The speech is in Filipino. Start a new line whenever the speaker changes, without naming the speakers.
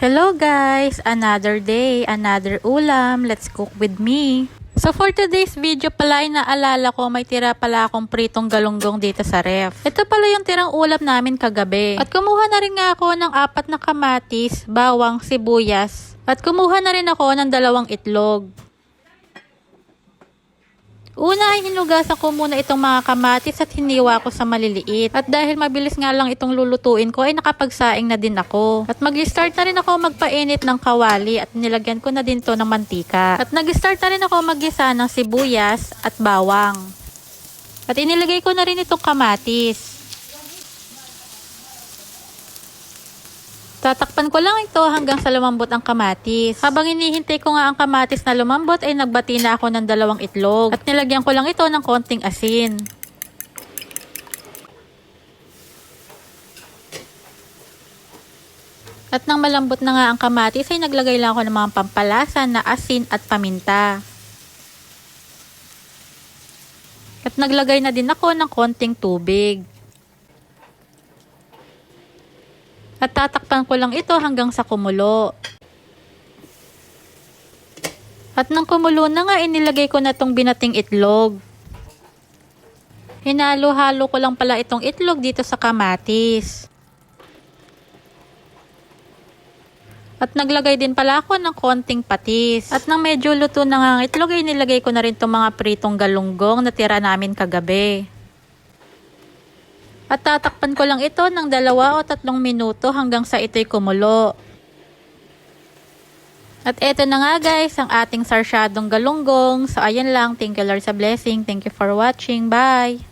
Hello guys! Another day, another ulam. Let's cook with me. So for today's video pala ay naalala ko may tira pala akong pritong galunggong dito sa ref. Ito pala yung tirang ulam namin kagabi. At kumuha na rin nga ako ng apat na kamatis, bawang, sibuyas. At kumuha na rin ako ng dalawang itlog. Una ay hinugasan ko muna itong mga kamatis at hiniwa ko sa maliliit. At dahil mabilis nga lang itong lulutuin ko ay nakapagsaing na din ako. At mag-start na rin ako magpainit ng kawali at nilagyan ko na din to ng mantika. At nag-start na rin ako maggisa ng sibuyas at bawang. At inilagay ko na rin itong kamatis. Tatakpan ko lang ito hanggang sa lumambot ang kamatis. Habang inihintay ko nga ang kamatis na lumambot ay nagbati na ako ng dalawang itlog. At nilagyan ko lang ito ng konting asin. At nang malambot na nga ang kamatis ay naglagay lang ako ng mga pampalasa na asin at paminta. At naglagay na din ako ng konting tubig. At tatakpan ko lang ito hanggang sa kumulo. At nang kumulo na nga, inilagay ko na tong binating itlog. Hinalo-halo ko lang pala itong itlog dito sa kamatis. At naglagay din pala ako ng konting patis. At nang medyo luto na nga ang itlog, ay nilagay ko na rin itong mga pritong galunggong na tira namin kagabi. At tatakpan ko lang ito ng dalawa o tatlong minuto hanggang sa ito'y kumulo. At eto na nga guys, ang ating sarsyadong galunggong. So ayan lang, thank you Lord sa blessing. Thank you for watching. Bye!